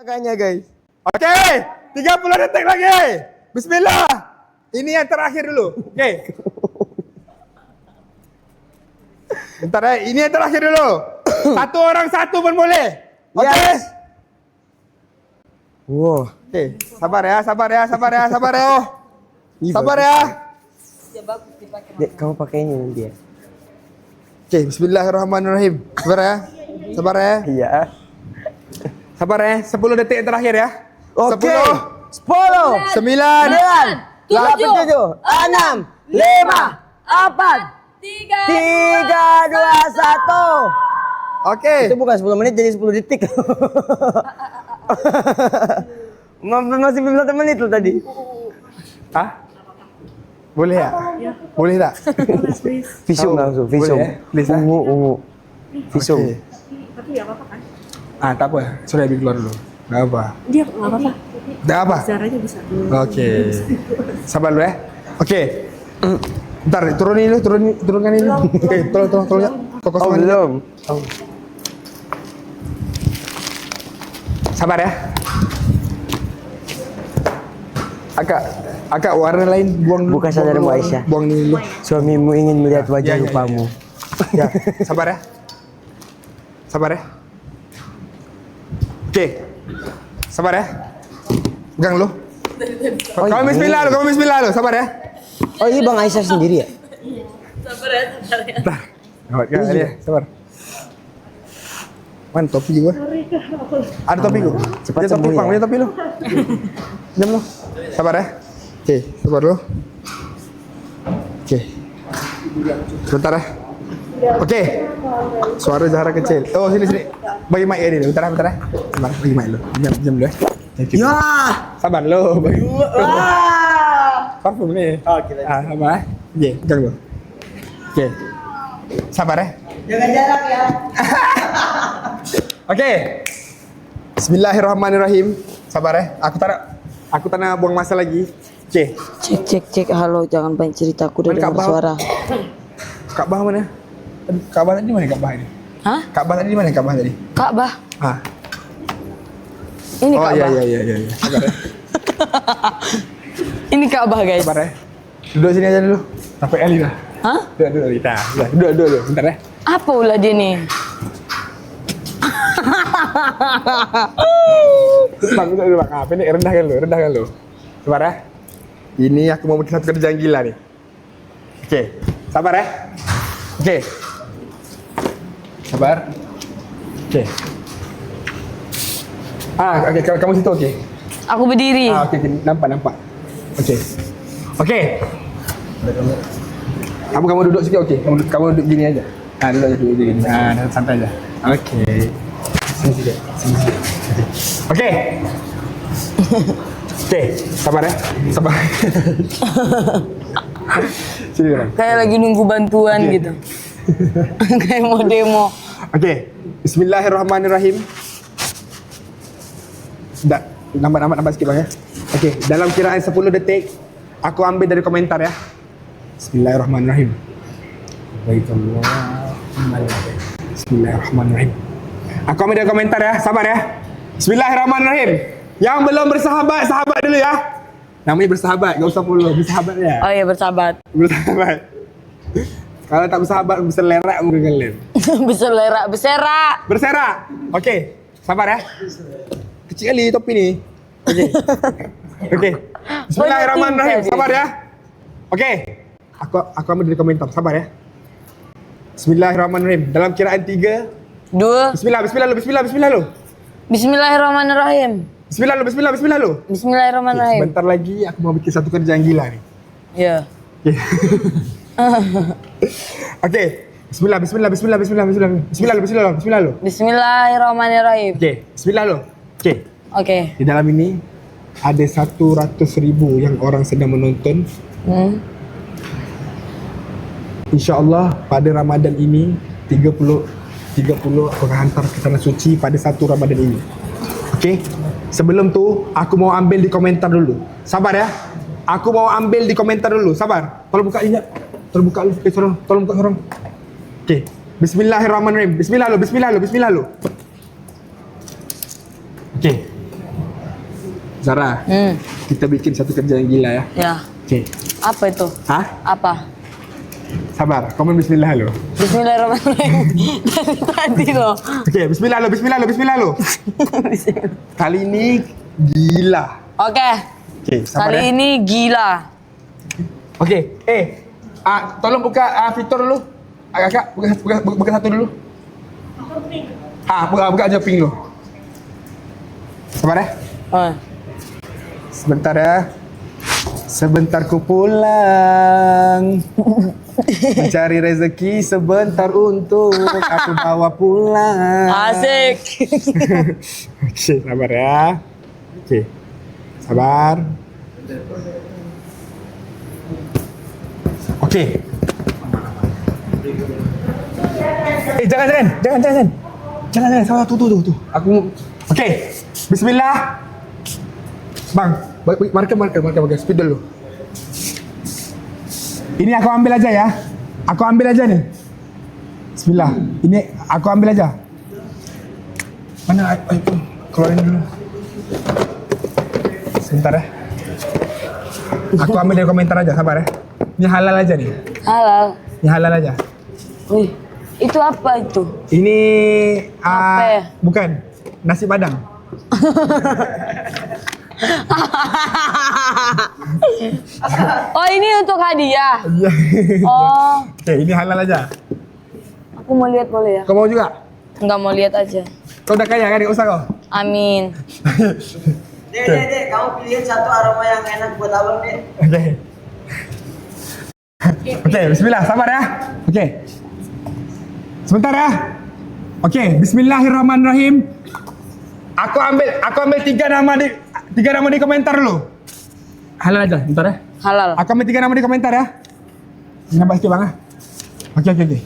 Makanya guys. Okey, 30 detik lagi. Bismillah. Ini yang terakhir dulu. Okey. Bentar eh, ini yang terakhir dulu. Satu orang satu pun boleh. Okey. Yes. Wow. Okey, sabar ya, sabar ya, sabar ya, sabar ya. Sabar ya. Dek, kamu pakai ini nanti ya. Okey, bismillahirrahmanirrahim. Sabar ya. Sabar ya. Iya. Sabar ya. 10 detik yang terakhir ya. Oke. 10 Sepuluh. 9 Sembilan. Delapan tujuh. Enam. Lima. Empat. tiga, Tiga, dua, satu. Okey. Itu bukan 10 menit jadi 10 detik. Ma- Masih belum satu menit loh tadi. Hah? Boleh ya? Boleh tak? Visum langsung, Boleh, visum. eh? Please, eh? Ungu, ungu. Visum. Okey. tapi nggak apa-apa kan? Ah, tak apa. Sudah ambil keluar dulu. Tak apa. Dia nggak apa-apa. Tak apa. Caranya bisa. Okey. Sabar dulu eh. Okey. Bentar, turunin dulu, turunin, turunkan ini. Okey, tolong, tolong, tolong. ya. Kau Oh, belum. Sabar ya. Agak agak warna lain buang dulu. Buka buang saja dulu, Mbak Aisyah. Buang ini dulu. Suamimu ingin melihat Ya, wajah ya, ya, lupamu. Ya, sabar ya. Sabar ya. Okey. Sabar ya. Pegang lu. Oh, kamu ini. bismillah lu, kamu bismillah lu. Sabar ya. Oh, ini Bang Aisyah sendiri ya? Sabar ya, sabar ya. Bentar. Dapat kan dia. Sabar. Mana topi gua? Ada topi gua. Cepat Punya topi, ya. Punya topi lu. Diam lu. Sabar ya. Okey, sabar lu. Okey. Sebentar ya. Okey. Suara Zahra kecil. Oh, sini sini. Bagi mic dia. Bentar ya, bentar ya. Sabar, bagi mic lu. Diam, diam dulu ya. You. Ya. Sabar lu. Bagi. Parfum ni. Okey. Ah, sabar eh. Okey, pegang lu. Okey. Sabar eh. Jaga jarak ya. Okey. Bismillahirrahmanirrahim. Sabar eh. Aku tak nak aku tak nak buang masa lagi. Okey. Cek cek cek halo jangan banyak cerita aku Mana dengar Kak Bah? suara. Mana? Tadi Kaabah tadi mana Kaabah ni? Hah? Kaabah tadi mana Kaabah tadi? Ka'bah. Ha. Ini Oh Ka'bah. ya ya ya ya. ya. Sabar eh. Ini Ka'bah guys. Sabar eh. Duduk sini aja dulu. Sampai kali dah. Hah? Duduk duduk kita. Duduk duduk duduk. duduk. Bentar eh. Apa ulah dia ni? Bang, duduk dulu bang. Ah, pendek rendahkan lu, rendahkan lu. Sabar eh. Ini aku mau bikin satu kerjaan gila nih. Okey. Sabar eh. Okey. Sabar. Okey. Ah, okey, kamu, kamu situ okey. Aku berdiri. Ah, okey, okey. nampak nampak. Okey. Okey. Kamu kamu duduk sikit okey. Kamu kamu duduk gini aja. Ah, duduk aja duduk gini. Ah, santai aja. Okey. Sini sikit. Sini sikit. Okey. Okey. Sabar ya. Sabar. Sini. Kayak lagi nunggu bantuan Okey. gitu. Mau demo. Okey. Bismillahirrahmanirrahim. Dah, nampak nampak sikit bang ya. Okey, dalam kiraan 10 detik aku ambil dari komentar ya. Bismillahirrahmanirrahim. Bismillahirrahmanirrahim. Aku ambil dari komentar ya, sabar ya. Bismillahirrahmanirrahim. Yang belum bersahabat, sahabat dulu ya. Namanya bersahabat, gak usah follow, bersahabat ya. Oh iya bersahabat. Bersahabat. Kalau tak bersahabat, berselerak muka kalian. Berselerak, berserak. Berserak. Okey. Sabar ya. Kecil kali topi ni. Okey. Okey. Bismillahirrahmanirrahim. Sabar ya. Okey. Aku aku ambil dari komentar. Sabar ya. Bismillahirrahmanirrahim. Dalam kiraan tiga. Dua. Bismillah, bismillah lu, bismillah, bismillah lu. Bismillahirrahmanirrahim. Bismillah lu, bismillah, bismillah lu. Bismillahirrahmanirrahim. Sebentar lagi aku mau bikin satu kerjaan gila ni. Ya. Okey. Okey. Bismillah, bismillah, bismillah, bismillah, bismillah. Bismillah bismillah bismillah. Bismillahirrahmanirrahim. Okey, bismillah lu. Okey. Oke. Di dalam ini ada 100 ribu yang orang sedang menonton. Hmm. InsyaAllah pada Ramadan ini 30 30 aku akan hantar ke tanah suci pada satu Ramadan ini. Okey. Sebelum tu aku mau ambil di komentar dulu. Sabar ya. Aku mau ambil di komentar dulu. Sabar. Tolong buka ingat. Tolong buka lu. Eh, tolong, tolong buka orang. Okey. Bismillahirrahmanirrahim. Bismillah lu, bismillah lu, bismillah lu. Okey. Zara, Hmm. kita bikin satu kerja yang gila ya. Ya. Okey. Apa itu? Hah? Apa? Sabar. Komen bismillah lo. Bismillahirrahmanirrahim. Dari tadi loh. Okey, bismillah lo, bismillah lo, bismillah lo. Kali ini gila. Oke. Okey, sabar Kali ya. ini gila. Okey, eh. Ah, tolong buka ah, fitur dulu. Ah, Kakak, buka, buka, buka, buka satu dulu. Ah, buka, buka aja ping dulu. Sabar ya. Oh. Sebentar ya. Sebentar ku pulang Mencari rezeki sebentar untuk aku bawa pulang Asik. Okey, sabar ya Okey Sabar Okey. Eh jangan jangan. Jangan jangan jangan. Jangan sabar tu tu tu tu. Aku Okey. Bismillah. Bang ba- ba- Marker marker marker marker. Speed dulu. Ini aku ambil aja ya. Aku ambil aja nih Bismillah. Ini aku ambil aja. Mana iPhone? Keluarin dulu. Sebentar ya. Aku ambil dari komentar aja, sabar ya. Ini halal aja nih. Halal. Ini halal aja. Wih, itu apa itu? Ini ah, Apa ya? bukan nasi padang. Oh ini untuk hadiah. Iya. Oh, Oke, ini halal aja. aku mau lihat boleh ya? Kau mau juga? Enggak mau lihat aja. Kau udah kaya kan? Usah kau. Amin. Dek, dek, dek, kamu pilihin satu aroma yang enak buat abang, dek. Oke. Oke, bismillah, sabar ya. Oke. Sebentar ya. Oke, bismillahirrahmanirrahim. Aku ambil aku ambil tiga nama di tiga nama di komentar dulu. Halal aja, bentar ya. Halal. Aku ambil tiga nama di komentar ya. Nampak sikit bang ah. Oke, oke, oke.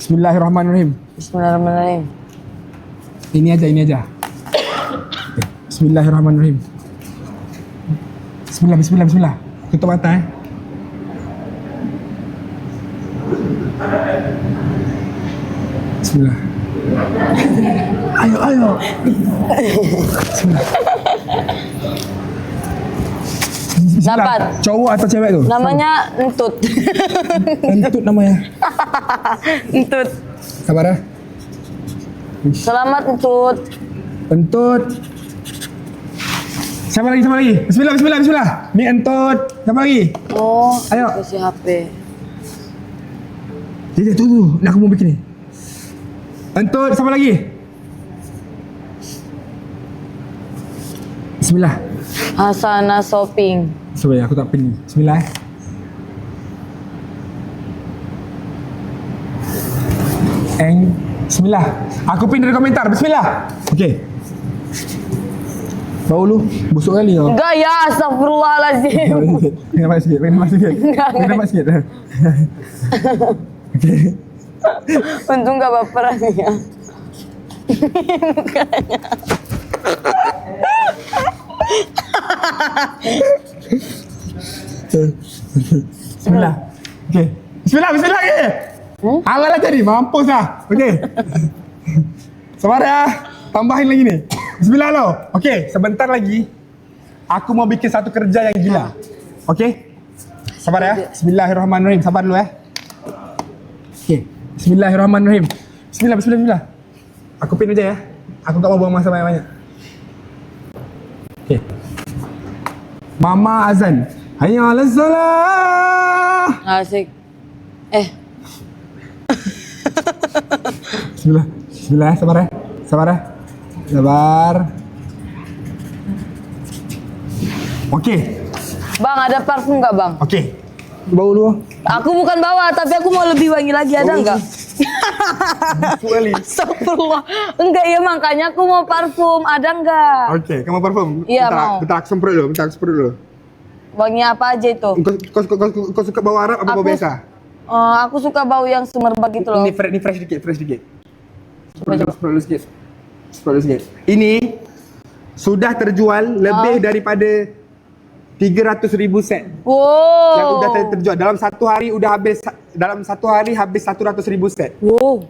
Bismillahirrahmanirrahim. Bismillahirrahmanirrahim. Ini aja, ini aja. Bismillahirrahmanirrahim. Bismillah, bismillah, bismillah. Tutup mata eh. Bismillah. Ayo, ayo. Bismillah. Dapat. Cowok atau cewek tu? Namanya Entut. Entut namanya. Entut. Sabar ya. Selamat Entut. Entut. Siapa lagi, siapa lagi? Bismillah, bismillah, bismillah. Ni entut. Siapa lagi? Oh, Ayo. kasih HP. Jadi tu tu, nak aku mau bikin ni. Entut, siapa lagi? Bismillah. Hasana Shopping. Sebenarnya aku tak pin. Bismillah eh. Eng. Bismillah. Aku pin dari komentar. Bismillah. Okey. Bau lu, busuk kali kau. Enggak ya, astagfirullahaladzim. Kena nampak sikit, kena nampak sikit. Kena nampak sikit. Untung gak baperan ya. Bismillah. Okey. Bismillah, bismillah ke? Hmm? Halal aja ni, mampus lah. Okey. Sabar ya. Tambahin lagi ni. Bismillah lo. Okey, sebentar lagi aku mau bikin satu kerja yang gila. Okey? Sabar ya. Bismillahirrahmanirrahim. Sabar dulu ya. Okey. Bismillahirrahmanirrahim. Bismillah, bismillah, bismillah. Aku pin aja ya. Aku tak mau buang masa banyak-banyak. Okey. Mama azan. Hayya 'alas salah. Asik. Eh, Bismillah. Bismillah, sabar ya. Sabar ya. Sabar. Okey. Bang ada parfum nggak bang? Okey. Bau dulu. Aku bukan bawa, tapi aku mau lebih wangi lagi ada nggak? Kali. Astagfirullah. Enggak ya makanya aku mau parfum, ada nggak? Okey, kamu parfum. Iya, bentar, mau. Bentar aku semprot dulu, bentar aku semprot dulu. Wangi apa aja itu? Kau, kau, kau, kau, kau suka bau Arab apa bau biasa? Eh, aku suka bau yang semerbak gitu loh. Ini fresh, ini fresh dikit, fresh dikit. Semprot dulu, semprot dulu. Semprot dulu sikit. Ini sudah terjual lebih Oh. daripada 300 ribu set. Wow. Yang udah ter- terjual dalam satu hari udah habis dalam satu hari habis 100 ribu set. Wow.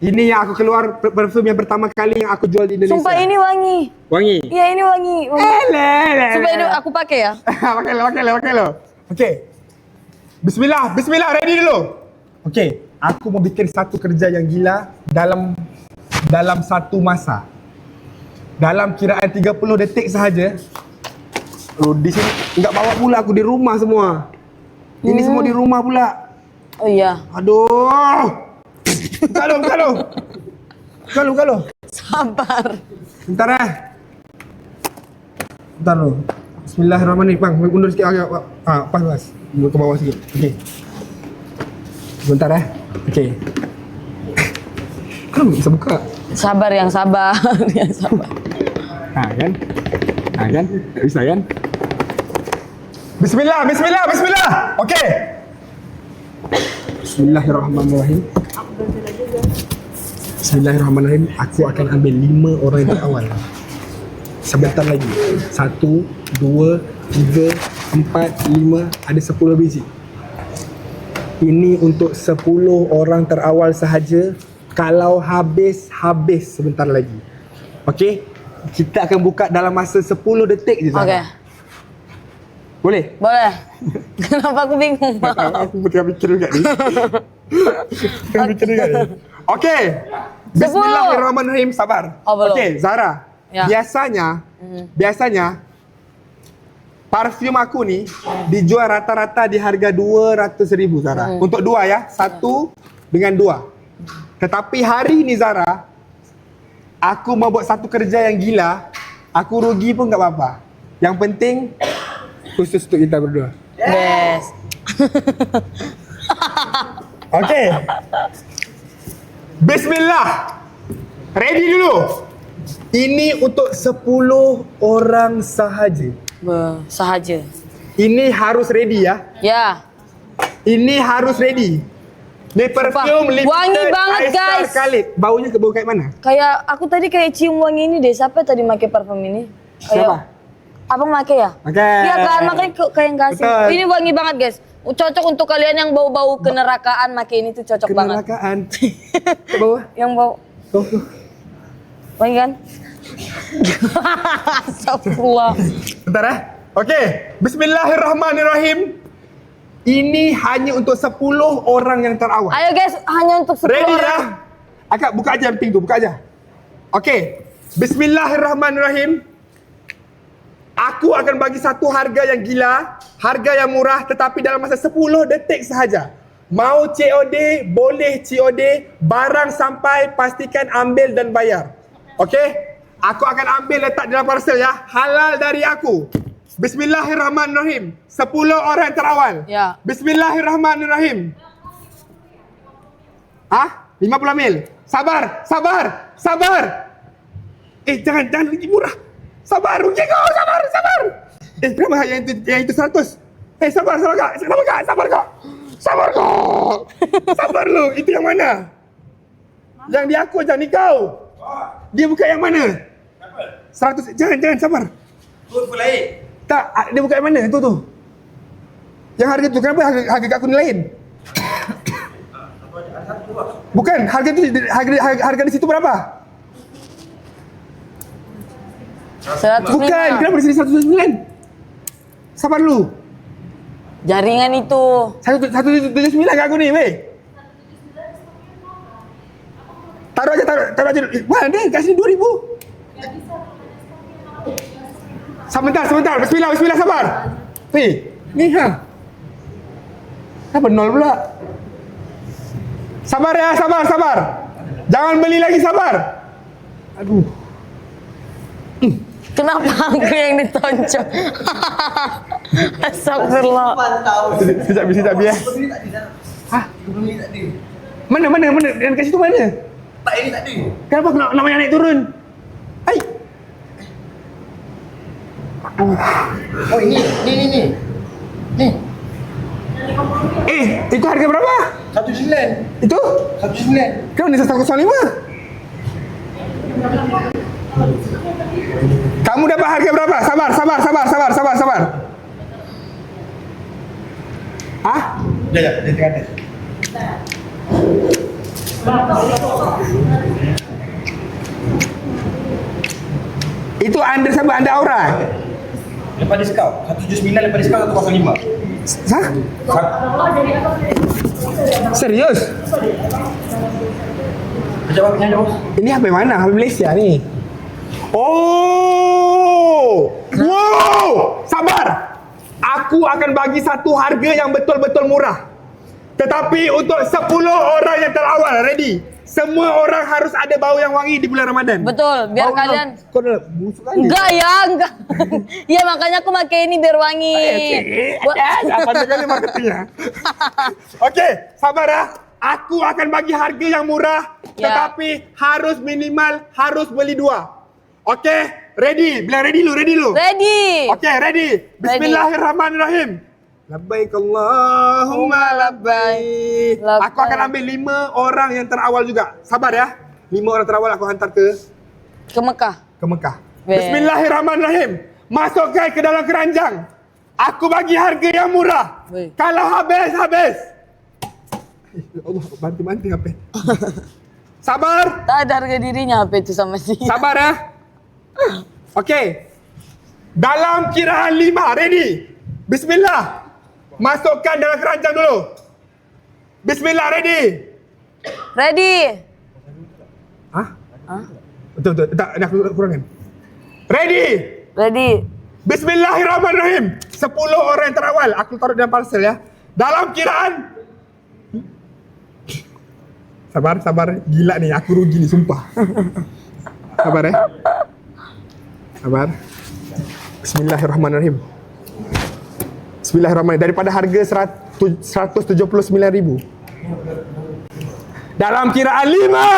Ini yang aku keluar per- parfum yang pertama kali yang aku jual di Indonesia. Sumpah ini wangi. wangi. Iya ini wangi. wangi. Ele, ele, Sumpah ini aku pakai ya. pakai lo, pakai lo, pakai lo. Okey. Bismillah, bismillah, ready dulu. Okey, aku mau bikin satu kerja yang gila dalam dalam satu masa. Dalam kiraan 30 detik sahaja. Oh, di sini enggak bawa pula aku di rumah semua. Ini semua di rumah pula. Oh iya. Aduh. Buka lo, buka lo. Sabar. Bentar eh. Bentar lo. Bismillahirrahmanirrahim. Bang, mundur sikit agak. Ah, pas, pas. Mundur ke bawah sikit. Okey. Bentar eh. Okey. Kau bisa buka. Sabar yang sabar, yang sabar. Ha kan? Ha kan? Bisa kan? Bismillah, bismillah, bismillah. Okey. Bismillahirrahmanirrahim. Bismillahirrahmanirrahim. Aku akan ambil lima orang yang terawal. Sebentar lagi. Satu, dua, tiga, empat, lima. Ada sepuluh biji. Ini untuk sepuluh orang terawal sahaja. Kalau habis, habis sebentar lagi. Okey? Kita akan buka dalam masa 10 detik je. Okey. Boleh? Boleh. Kenapa aku bingung? Aku tengah fikir juga ni. tengah fikir juga ni. Okey. Bismillahirrahmanirrahim. Sabar. Oh. Okey, Zara. Ya. Biasanya, biasanya parfum aku ni dijual rata-rata di harga 200 ribu Zara. Untuk dua ya. Satu dengan dua. Tetapi hari ni Zara, aku mau buat satu kerja yang gila. Aku rugi pun tak apa-apa. Yang penting khusus untuk kita berdua. Best. Okey. Bismillah. Ready dulu. Ini untuk 10 orang sahaja. Be, sahaja. Ini harus ready ya. Ya. Ini harus ready. Ni perfume limited wangi banget, Ice Star guys. Khalid. Baunya ke bau kayak mana? Kayak aku tadi kayak cium wangi ini deh. Siapa tadi pakai parfum ini? Siapa? Abang pakai ya? Pakai. Iya kan, makanya kayak nggak asing. Betul. Ini wangi banget guys. Cocok untuk kalian yang bau-bau kenerakaan pakai ini tuh cocok banget. Kenalakaan. Ke bawah. Yang bau oh. wangi kan? Astagfirullah. Bentar eh. Okey. Bismillahirrahmanirrahim. Ini hanya untuk 10 orang yang terawal. Ayo guys, hanya untuk 10 Ready orang. ya? Akak buka aja tu, buka aja. Okey. Bismillahirrahmanirrahim. Aku akan bagi satu harga yang gila, harga yang murah tetapi dalam masa 10 detik sahaja. Mau COD, boleh COD, barang sampai pastikan ambil dan bayar. Okey? Aku akan ambil letak dalam parcel ya. Halal dari aku. Bismillahirrahmanirrahim. 10 orang terawal. Ya. Bismillahirrahmanirrahim. Ah, 50 mil. Sabar, sabar, sabar. Eh, jangan, jangan rugi murah. Sabar, rugi kau, sabar, sabar. Eh, kenapa yang itu, yang itu 100? Eh, sabar, sabar kak, sabar kak, sabar kak. Sabar kak. Sabar lu, itu yang mana? Yang di aku, jangan di kau. Dia buka yang mana? 100, jangan, jangan, sabar. Tak, ah, dia buka yang mana? Tu tu. Yang harga tu kenapa harga, harga kat aku ni lain? Bukan, harga tu harga, harga, harga di situ berapa? 105. Bukan, kenapa di sini 179? Sabar dulu. Jaringan itu. Satu satu tujuh sembilan kat aku ni, weh. Taruh aja, taruh, taruh aja. Mana dia? Kat sini 2000. Sebentar, sebentar. Bismillah, bismillah, sabar. Weh, ni ha. Kenapa nol pula? Sabar ya, sabar, sabar. Jangan beli lagi, sabar. Aduh. Kenapa aku yang ditonjok? Astagfirullah. Mantap. Sekejap, sekejap, biar. Sebelum ni tak. Hah? Ni tak ada. Mana, mana, mana? Yang kat situ mana? Tak ini tak ada. Kenapa nak, nak banyak naik turun? Hai. Oh ini, ni ni ni. Ni. Eh, itu harga berapa? Satu sembilan. Itu? Satu sembilan. Kenapa ni 105? Kamu dapat harga berapa? Sabar, sabar, sabar, sabar, sabar, sabar. Hah? Ya, ya, dia tengah itu anda sama anda aura. Lepas diskaun, 179 lepas diskaun 105. Hah? Sa- Serius? Jawabnya jawab. Ini apa mana? Apa Malaysia ni? Oh, Wow! Sabar! Aku akan bagi satu harga yang betul-betul murah. Tetapi untuk 10 orang yang terawal, ready? Semua orang harus ada bau yang wangi di bulan Ramadan. Betul, biar Bau kalian Kau dah busuk kali. Enggak ya, enggak. ya makanya aku pakai ini biar wangi. Buat- Apa kali marketingnya? Okey, sabar ya. Aku akan bagi harga yang murah, Ya. tetapi harus minimal harus beli dua. Okey, ready? Bilang ready lu, ready lu. Ready. Okey, ready. Bismillahirrahmanirrahim. Labbaik Allahumma labbaik. Labbaik. Aku akan ambil lima orang yang terawal juga. Sabar ya. Lima orang terawal aku hantar ke Ke Mekah. ke Mekah. Bismillahirrahmanirrahim. Masukkan ke dalam keranjang. Aku bagi harga yang murah. Weh. Kalau habis, habis. Ya Allah, banting-banting apa? Sabar. Tak ada harga dirinya apa itu sama si. Sabar ya. Okey. Dalam kiraan lima, ready? Bismillah. Masukkan dalam keranjang dulu. Bismillah, ready? Ready. Hah? Hah? Betul, betul. Tak, dah aku kurangkan. Ready? Ready. Bismillahirrahmanirrahim. 10 orang yang terawal. Aku taruh dalam parcel ya. Dalam kiraan Sabar, sabar. Gila nih, aku rugi nih, sumpah. Sabar ya. Sabar. Bismillahirrahmanirrahim. Bismillahirrahmanirrahim. Daripada harga serat- tu- 179,000. Dalam kiraan 5,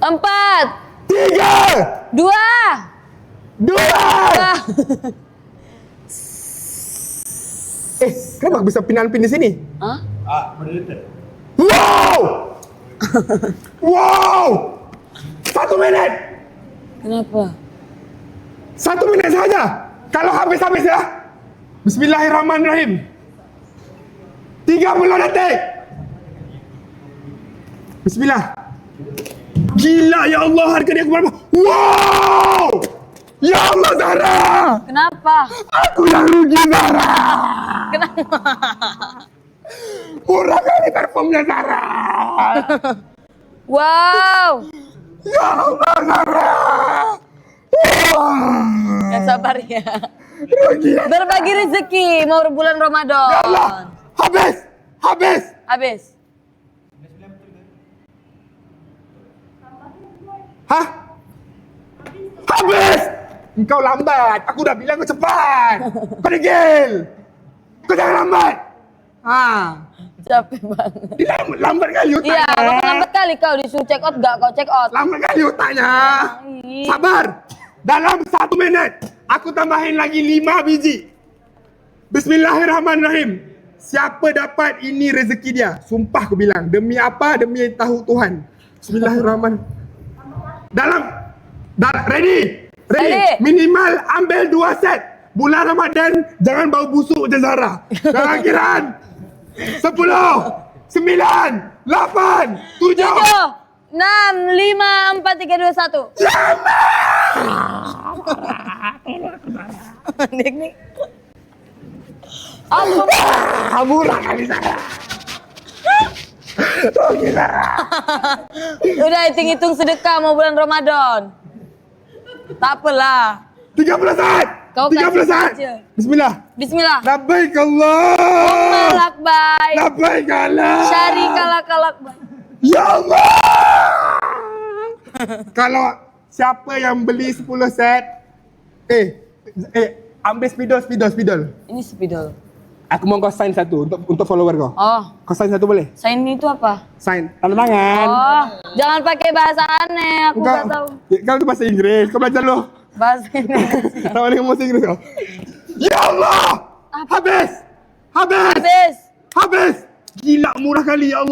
Empat. 3, Dua. 2, Ah. Eh, kenapa bisa pindahan-pin di sini? Hah? Ah, moderator. Wow! wow! Satu minit! Kenapa? Satu minit saja! Kalau habis-habis ya! Bismillahirrahmanirrahim! 30 detik! Bismillah! Gila ya Allah harga dia berapa? Wow! Ya Allah Zara! Kenapa? Aku yang rugi Zara! Kenapa? Murah kali parfumnya Zara! Wow. Ya Allah Zara! Yang sabar ya. Rugi ya Berbagi rezeki mau bulan Ya Allah! Ramadan. Habis! Habis! Habis. Hah? Habis! Engkau lambat. Aku dah bilang kau cepat. Kau degil. Kau jangan lambat. Ha. Capek banget. Dia lambat, lambat kali otaknya. Iya, lambat kali kau disuruh check out gak kau check out? Lambat kali otaknya. Ih. Sabar. Dalam satu minit, aku tambahin lagi lima biji. Bismillahirrahmanirrahim. Siapa dapat ini rezeki dia? Sumpah aku bilang. Demi apa? Demi tahu Tuhan. Bismillahirrahmanirrahim. Dalam. Da- ready? ready? Ready. Minimal ambil dua set. Bulan Ramadan jangan bau busuk macam Zara. Dalam kiraan. Sepuluh. Sembilan. Lapan. Tujuh. Tujuh, enam, lima, empat, tiga, dua, satu. Nik nik. Aku Ah, murah kali Zara. udah hitung-hitung sedekah mau bulan Ramadan. Tak apalah. 30 saat. Kau 30 kasih saat. saja. Bismillah. Bismillah. Labbaik Allah. Malak baik. Labbaik Allah. Syari kalak. Ya Allah. Kalau siapa yang beli 10 set eh eh ambil spidol spidol spidol. Ini spidol. Aku mau kau sign satu untuk untuk follower kau. Oh, Kau sign satu boleh? sign itu apa? Sign tanda tangan. Oh, jangan pakai bahasa aneh. Aku Kau, nggak tahu kau tu bahasa Inggeris. Kau belajar lu. bahasa Indonesia. Tahu ni bahasa Inggeris kau. Ya Allah. Habis. Habis. Habis. Habis. Gila murah kali ya Allah.